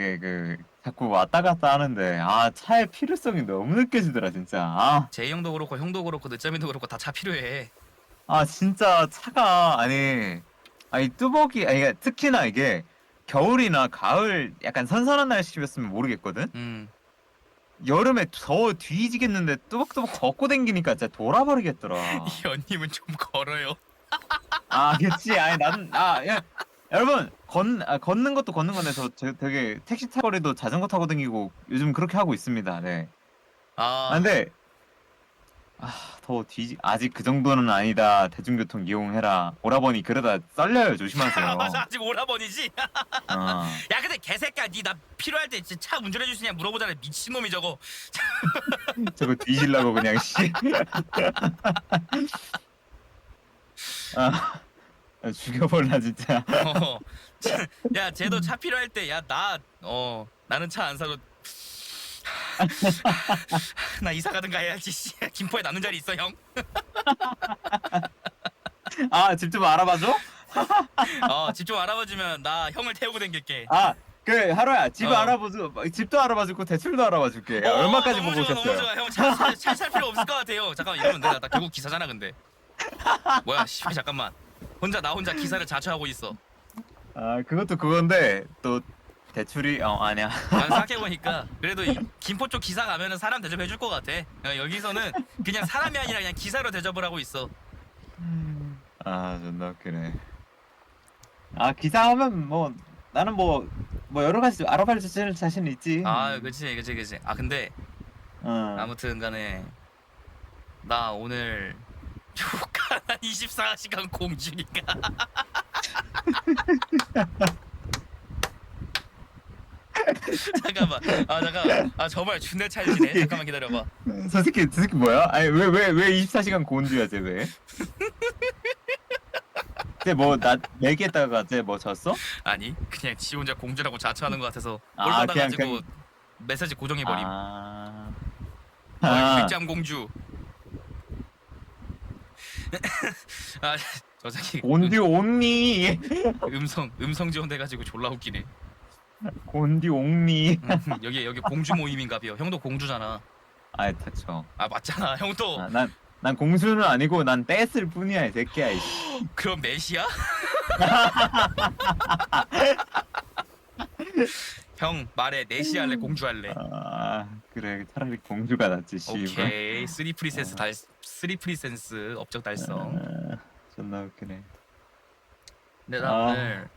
그, 그 자꾸 왔다 갔다 하는데 아 차의 필요성이 너무 느껴지더라 진짜 아, 제이 형도 그렇고 형도 그렇고 늦잠이도 그렇고 다 차 필요해. 아 진짜 차가 아니 아니 뚜벅이 아니 그러니까 특히나 이게 겨울이나 가을 약간 선선한 날씨였으면 모르겠거든 음. 여름에 더워 뒤지겠는데 뚜벅뚜벅 걷고 댕기니까 진짜 돌아버리겠더라 이 언님은 좀 걸어요. 아 그치 아니 나는 아 야, 여러분 건, 아, 걷는 것도 걷는 건데 저, 저 되게 택시 타거리도 자전거 타고 다니고 요즘 그렇게 하고 있습니다 네 아, 아, 근데 아, 더 뒤지 아직 그 정도는 아니다. 대중교통 이용해라. 오라버니 그러다 썰려요. 조심하세요. 아, 맞아 아직 오라버니지. 어. 야 근데 개새끼야 니 나 필요할 때 진짜 차 운전해 있냐 물어보잖아 미친놈이 저거. 저거 뒤질라고 그냥 씨. 아, 아, 죽여볼라 진짜. 어. 야 쟤도 차 필요할 때 야 나 어 나는 차 안 사도 나 이사 가든가 해야지 씨. 김포에 남는 자리 있어 형. 아, 집 좀 알아봐줘. 어 집 좀 알아봐주면 나 형을 태우고 댕길게. 아, 그래 하루야. 집 어. 알아봐줘. 집도 알아봐주고 대출도 알아봐줄게. 어, 얼마까지 너무 보고 좋아, 너무 오셨어요? 좋아. 형, 차살 필요 없을 것 같아요. 잠깐만 이러면 내가 나 결국 기사잖아 근데. 뭐야 씨 잠깐만. 혼자 나 혼자 기사를 자처하고 있어. 아, 그것도 그건데 또 대출이 어 아니야. 난 생각해 보니까 그래도 이 김포 쪽 기사 가면은 사람 대접해 줄 것 같아. 야, 여기서는 그냥 사람이 아니라 그냥 기사로 대접을 하고 있어. 아 존나 웃기네 아 기사하면 뭐 나는 뭐 뭐 여러 가지 알아볼 자신 자신 있지 아, 그치, 그치, 그치. 아 근데 어. 아무튼간에 나 오늘 조카 24시간 공주니까. 잠깐만. 아 잠깐. 아 정말 준내 찰지네. 잠깐만 기다려봐. 저 새끼 저 새끼 뭐야? 아니 왜 왜 왜 24시간 고온주야 쟤 왜? 쟤뭐나 내기했다가 쟤 뭐 졌어? 아니 그냥 지 혼자 공주라고 자처하는 것 같아서 아, 올 그냥- 받아가지고 그냥- 메시지 고정해버림. 아. 어, 아. 백잠 공주. 아, 저 새끼 곤디 옹니 음, 음성 음성 지원돼가지고 졸라 웃기네. 곤디 옹니 음, 여기 여기 공주 모임인가봐요. 형도 공주잖아. 아이 닥쳐 아 맞잖아. 형도 아, 난, 난 공수는 아니고 난 뗐을 뿐이야 이 새끼야 이씨. 그럼 메시야? 형 말해 내시 할래 공주 할래. 아 그래 차라리 공주가 낫지 씨발 오케이 쓰리 프리센스 달 쓰리 프리센스 업적 달성. 아, 존나 웃기네 근데 나 아. 오늘